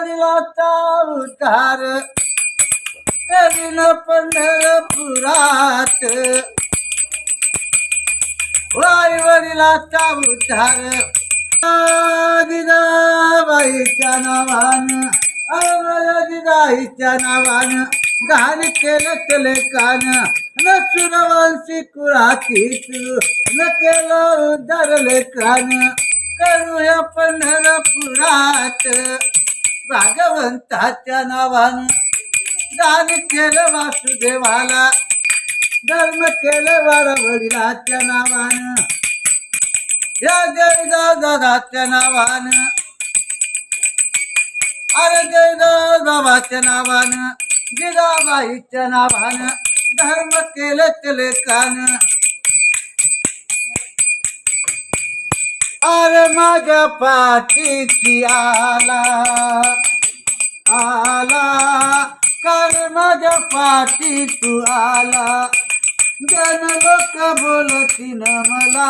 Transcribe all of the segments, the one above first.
वडिलाचा उद्धार. करीन पंढरपुरात वाईवरीला वडिलाचा दिदाबाईच्या नावान दिदाईच्या नावान धान केलं केले कान. न सुरवंशी कुळाती तू न केलं उद्धारले कान करूया पंढरपुरात भागवंताच्या नावानं दान केलं वासुदेवाला. धर्म केलं वारा वडिलाच्या नावानं. या जयगाव दादाच्या नावानं. अरे जयगाव बाबाच्या नावानं. जिजाबाईच्या नावानं. धर्म केलं चले कान तर माझ्या पाठीची आला. आला. कर मग पाठी तू आला. जन लोक बोलतीन मला.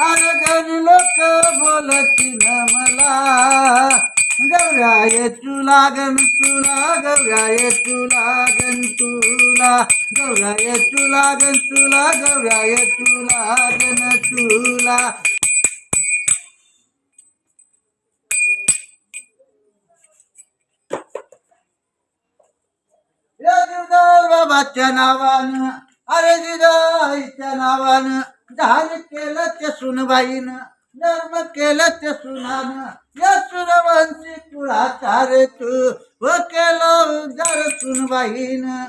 अरे गण लोक बोलतीन मला. गौराय तुला गण तुला गौराय तुला गण तुला. गौराय तुला गण तुला गौराय तुला गण तुला. दिवदार नावानं अरे दिदाईच्या नावानं धान केलं ते सुनबाईनं धर्म केलं ते सुनानं या सुरवंशी कुळाचार तू व केलं जर सुनबाईनं.